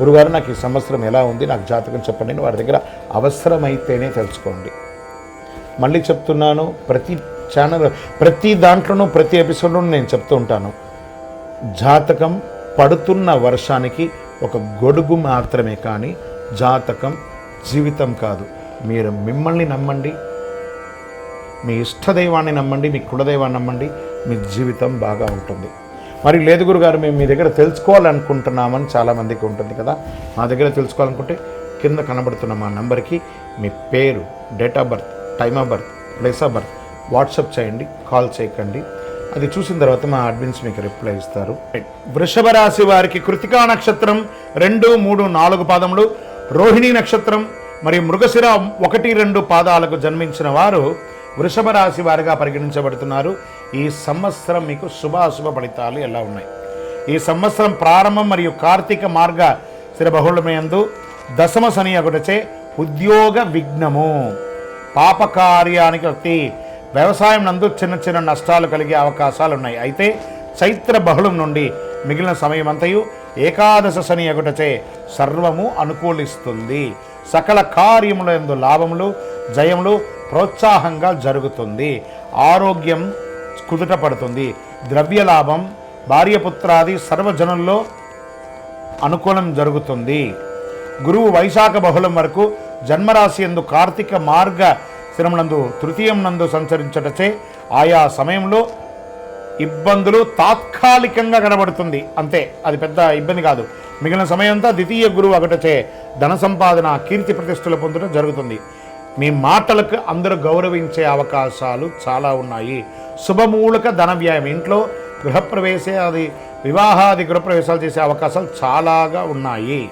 గురుగారు నాకు ఈ సంవత్సరం ఎలా ఉంది? నాకు జాతకం చెప్పండి. వారి దగ్గర అవసరమైతేనే తెలుసుకోండి. మళ్ళీ చెప్తున్నాను ప్రతి ఛానల్ ప్రతి దాంట్లోనూ ప్రతి ఎపిసోడ్లోనూ నేను చెప్తూ ఉంటాను. జాతకం పడుతున్న వర్షానికి ఒక గొడుగు మాత్రమే కానీ జాతకం జీవితం కాదు. మీరు మిమ్మల్ని నమ్మండి మీ ఇష్టదైవాన్ని నమ్మండి మీ కులదైవాన్ని నమ్మండి మీ జీవితం బాగా ఉంటుంది. మరి లేదు గురుగారు మేము మీ దగ్గర తెలుసుకోవాలనుకుంటున్నామని చాలామందికి ఉంటుంది కదా. మా దగ్గర తెలుసుకోవాలనుకుంటే కింద కనబడుతున్న మా నంబర్కి మీ పేరు date of birth time of birth place of birth WhatsApp చేయండి కాల్ చేయకండి. అది చూసిన తర్వాత మా అడ్మిన్స్ మీకు రిప్లై ఇస్తారు. వృషభ రాశి వారికి కృతికా నక్షత్రం రెండు మూడు నాలుగు పాదములు రోహిణి నక్షత్రం మరియు మృగశిర ఒకటి రెండు పాదాలకు జన్మించిన వారు వృషభ రాశి వారిగా పరిగణించబడుతున్నారు. ఈ సంవత్సరం మీకు శుభాశుభ ఫలితాలు ఎలా ఉన్నాయి? ఈ సంవత్సరం ప్రారంభం మరియు కార్తీక మార్గ స్థిర బహుళమయందు దశమ శని ఒకటచే ఉద్యోగ విఘ్నము. పాపకార్యానికి వ్యక్తి వ్యవసాయం నందు చిన్న చిన్న నష్టాలు కలిగే అవకాశాలు ఉన్నాయి అయితే చైత్ర బహుళం నుండి మిగిలిన సమయం అంతయు ఏకాదశ శని ఎగుటచే సర్వము అనుకూలిస్తుంది. సకల కార్యముల యందు లాభములు జయములు ప్రోత్సాహంగా జరుగుతుంది. ఆరోగ్యం కుదుట పడుతుంది. ద్రవ్య లాభం భార్యపుత్రాది సర్వజనుల్లో అనుకూలం జరుగుతుంది. గురువు వైశాఖ బహుళం వరకు జన్మరాశి ఎందు కార్తీక మార్గ శ్రమనందు తృతీయం నందు సంచరించటచే ఆయా సమయంలో ఇబ్బందులు తాత్కాలికంగా కనబడుతుంది. అంతే అది పెద్ద ఇబ్బంది కాదు. మిగిలిన సమయంతా ద్వితీయ గురువు ఒకటచే ధన సంపాదన కీర్తి ప్రతిష్టలు పొందడం జరుగుతుంది. మీ మాటలకు అందరూ గౌరవించే అవకాశాలు చాలా ఉన్నాయి. శుభమూలక ధన వ్యాయం. ఇంట్లో గృహప్రవేశ అది వివాహాది గృహప్రవేశాలు చేసే అవకాశాలు చాలాగా ఉన్నాయి.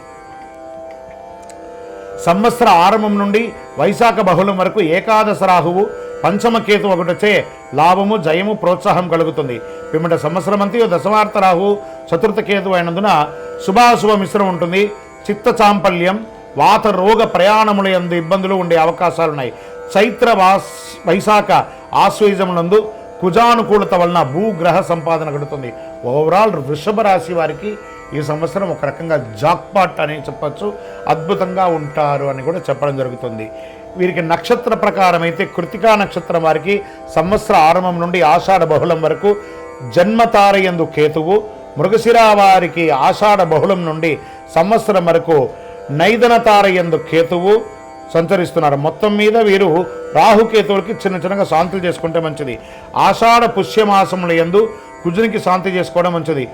సంవత్సర ఆరంభం నుండి వైశాఖ బహుళం వరకు ఏకాదశ రాహువు పంచమకేతు ఒకటొచ్చే లాభము జయము ప్రోత్సాహం కలుగుతుంది. పిమ్మట సంవత్సరం అంతా దశవార్త రాహు చతుర్థ కేతు అయినందున శుభాశుభ మిశ్రం ఉంటుంది. చిత్త చాంపల్యం వాత రోగ ప్రయాణముల యందు ఇబ్బందులు ఉండే అవకాశాలు ఉన్నాయి చైత్ర వాస్ వైశాఖ ఆశ్వయుజములందు కుజానుకూలత వలన భూగ్రహ సంపాదన గడుతుంది. ఓవరాల్ వృషభ రాశి వారికి ఈ సంవత్సరం ఒక రకంగా జాక్పాట్ అని చెప్పచ్చు. అద్భుతంగా ఉంటారు అని కూడా చెప్పడం జరుగుతుంది. వీరికి నక్షత్ర ప్రకారం అయితే కృతికా నక్షత్రం వారికి సంవత్సర ఆరంభం నుండి ఆషాఢ బహుళం వరకు జన్మతారయందు కేతువు మృగశిర వారికి ఆషాఢ బహుళం నుండి సంవత్సరం వరకు నైదన తారయందు కేతువు సంచరిస్తున్నారు. మొత్తం మీద వీరు రాహుకేతువులకి చిన్న చిన్నగా శాంతులు చేసుకుంటే మంచిది. ఆషాఢ పుష్యమాసముల యందు కుజునికి శాంతి చేసుకోవడం మంచిది.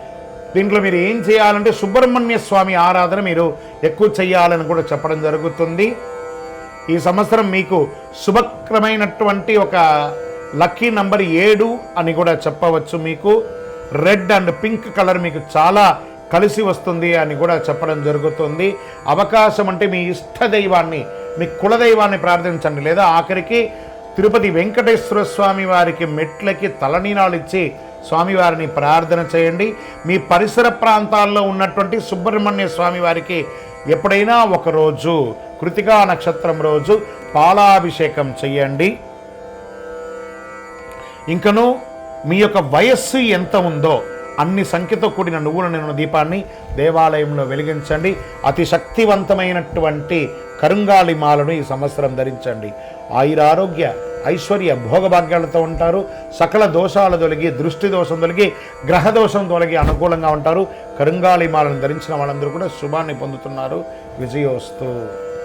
దీంట్లో మీరు ఏం చేయాలంటే సుబ్రహ్మణ్య స్వామి ఆరాధన మీరు ఎక్కువ చేయాలని కూడా చెప్పడం జరుగుతుంది. ఈ సంవత్సరం మీకు శుభక్రమైనటువంటి ఒక లక్కీ నంబర్ ఏడు అని కూడా చెప్పవచ్చు మీకు. రెడ్ అండ్ పింక్ కలర్ మీకు చాలా కలిసి వస్తుంది అని కూడా చెప్పడం జరుగుతుంది. అవకాశం అంటే మీ ఇష్ట దైవాన్ని మీ కులదైవాన్ని ప్రార్థించండి. లేదా ఆఖరికి తిరుపతి వెంకటేశ్వర స్వామి వారికి మెట్లకి తలనీనాలు ఇచ్చి స్వామివారిని ప్రార్థన చేయండి. మీ పరిసర ప్రాంతాల్లో ఉన్నటువంటి సుబ్రహ్మణ్య స్వామి వారికి ఎప్పుడైనా ఒకరోజు కృతికా నక్షత్రం రోజు పాలాభిషేకం చెయ్యండి ఇంకను మీ యొక్క వయస్సు ఎంత ఉందో అన్ని సంఖ్యతో కూడిన నువ్వుల నూనె దీపాన్ని దేవాలయంలో వెలిగించండి. అతి శక్తివంతమైనటువంటి కరుంగాళి మాలను ఈ సంవత్సరం ధరించండి. ఆయురారోగ్య ఐశ్వర్య భోగభాగ్యాలతో ఉంటారు. సకల దోషాలు తొలగి దృష్టి దోషం తొలగి గ్రహ దోషం తొలగి అనుకూలంగా ఉంటారు. కరుంగాళి మాలను ధరించిన వాళ్ళందరూ కూడా శుభాన్ని పొందుతున్నారు. విజయోస్తు.